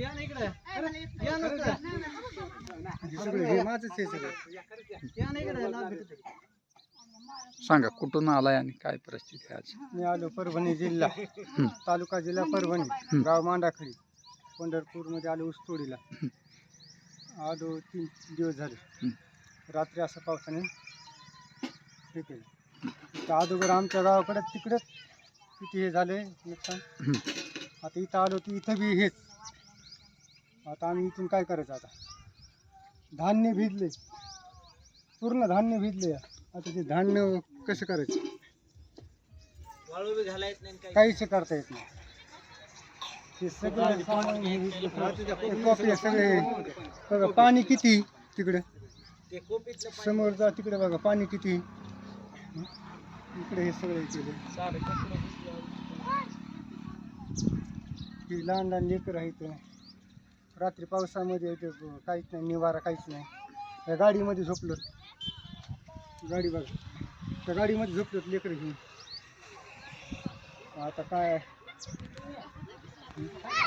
या ना इकडे या ना. सांगा कुठून आलाय आणि काय परिस्थिती आहे आज? मी आलो परभणी जिल्हा तालुका जिल्हा परभणी गाव मांडाखळी पंढरपूरमध्ये आलो ऊसतोडीला. आलो तीन दिवस झाले. रात्री असं पावसाने हे केलं. तर अगोदर आमच्या गावाकडे तिकडंच किती हे झाले नुकसान. आता इथं आलो की इथं बी हेच. आता आम्ही इथून काय करायचं आता? धान्य भिजले. पूर्ण धान्य भिजले आता ते धान्य कसं करायचं? काहीच करता येत नाही. ते सगळं सामान हे कॉपी सगळे बघा पाणी किती तिकडे? ते कोपीतलं पाणी. समोर जा तिकडे बघा पाणी किती? लहान लहान लेकरं आहेत. रात्री पावसामध्ये निवारा नाही. त्या गाडीमध्ये झोपलो. गाडी बघा. त्या गाडीमध्ये झोपलोत लेकरं आता हं?